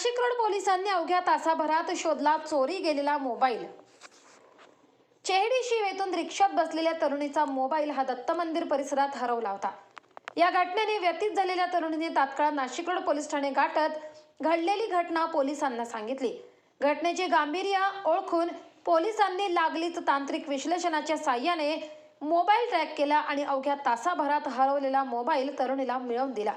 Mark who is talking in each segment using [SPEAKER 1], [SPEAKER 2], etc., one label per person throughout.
[SPEAKER 1] Nashik road पोलिसांनी अवघ्या तासाभरात शोधला चोरी गेलेला मोबाईल. चेहडी शिवेतून रिक्षात बसलेल्या तरुणीचा मोबाईल हा दत्त मंदिर परिसरात हरवला होता. या घटनेने व्यतीत झालेल्या तरुणीने तात्काळ नाशिक रोड पोलीस ठाणे गाठत घडलेली घटना पोलिसांना सांगितली. घटनेचे गांभीर्य ओळखून पोलिसांनी लागलीच तांत्रिक विश्लेषणाच्या साह्याने मोबाईल ट्रॅक केला आणि अवघ्या तासाभरात हरवलेला मोबाईल तरुणीला मिळवून दिला.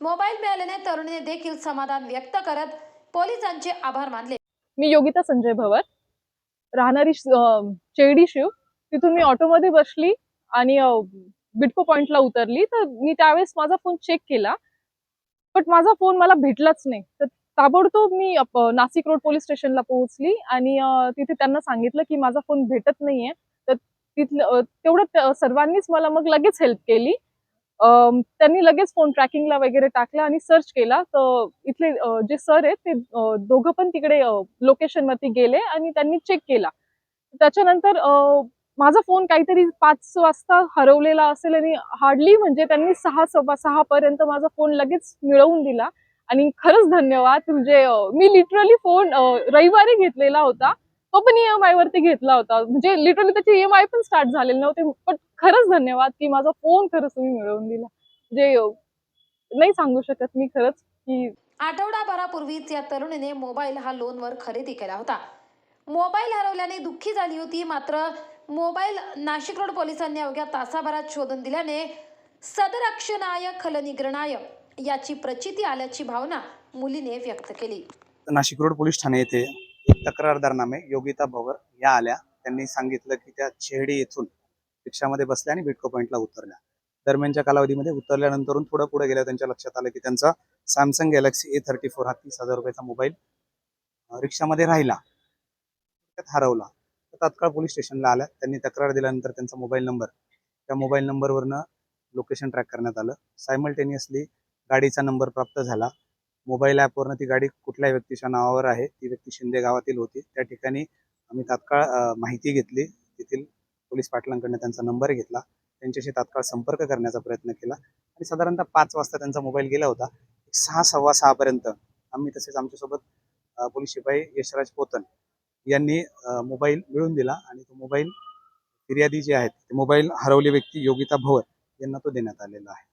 [SPEAKER 1] मोबाईल मिळाल्याने तरुणीने देखील समाधान व्यक्त करत पोलिसांचे आभार मानले.
[SPEAKER 2] मी योगिता संजय भवर. राहणारी चेडी शिव. तिथून मी ऑटोमध्ये बसली आणि बिटको पॉइंटला उतरली. तर मी त्यावेळेस माझा फोन चेक केला. बट माझा फोन मला भेटलाच नाही. तर ताबडतोब मी नाशिक रोड पोलीस स्टेशनला पोहोचली आणि तिथे त्यांना सांगितलं की माझा फोन भेटत नाहीये. तर तिथलं तेवढं सर्वांनीच मला मग लगेच हेल्प केली. त्यांनी लगेच फोन ट्रॅकिंगला वगैरे टाकला आणि सर्च केला. तर इथले जे सर आहेत ते दोघं पण तिकडे लोकेशन वरती गेले आणि त्यांनी चेक केला. त्याच्यानंतर माझा फोन काहीतरी पाच वाजता हरवलेला असेल आणि हार्डली म्हणजे त्यांनी सहा सव्वा सहा पर्यंत माझा फोन लगेच मिळवून दिला. आणि खरंच धन्यवाद. म्हणजे मी लिटरली फोन रविवारी घेतलेला होता. तो पण ईएमआय वरती घेतला होता. म्हणजे लिटरली त्याचे ईएमआय पण स्टार्ट झालेले नव्हते. पण खरंच धन्यवाद की माझा फोन खरंच तुम्ही मिळवून दिला. म्हणजे अं, नाही सांगू शकत मी खरंच की
[SPEAKER 1] आठवडाभरापूर्वीच या तरुणीने मोबाईल हा लोनवर खरेदी केला होता. मोबाईल हरवल्याने दुःखी झाली होती. मात्र मोबाईल नाशिक रोड पोलिसांनी अवघ्या तासाभरात शोधून दिल्याने सदरक्षणाय खलनिग्रणाय याची प्रचिती आल्याची भावना मुलीने व्यक्त केली.
[SPEAKER 3] नाशिक रोड पोलीस ठाणे येथे एक तक्रारदार नामे योगिता भवर या आल्या. त्यांनी सांगितलं की त्या चेहडी येथून रिक्षामध्ये बसल्या आणि बिटको पॉईंटला उतरल्या. दरम्यानच्या कालावधीमध्ये उतरल्यानंतरून थोडं पुढे गेल्या त्यांच्या लक्षात आलं की त्यांचा Samsung Galaxy A thirty four हा तीस हजार रुपयाचा मोबाईल रिक्षामध्ये राहिला. त्यात हरवला. तर तात्काळ पोलीस स्टेशनला आल्या. त्यांनी तक्रार दिल्यानंतर त्यांचा मोबाईल नंबर त्या मोबाईल नंबरवरनं लोकेशन ट्रॅक करण्यात आलं. सायमल्टेनियसली गाडीचा नंबर प्राप्त झाला. मोबाईल ॲपवरनं ती गाडी कुठल्या व्यक्तीच्या नावावर आहे. ती व्यक्ती शिंदे गावातील होती. त्या ठिकाणी आम्ही तात्काळ माहिती घेतली. तेथील पोलीस पाटलांकडनं त्यांचा नंबर घेतला. त्यांच्याशी तात्काळ संपर्क करण्याचा प्रयत्न केला. आणि साधारणतः पाच वाजता त्यांचा मोबाईल गेला होता. सहा सव्वा सहापर्यंत आम्ही तसेच आमच्यासोबत पोलीस शिपाई यशराज पोतन यांनी मोबाईल मिळवून दिला आणि तो मोबाईल फिर्यादी जे आहेत ते मोबाईल हरवली व्यक्ती योगिता भवर यांना तो देण्यात आलेला आहे.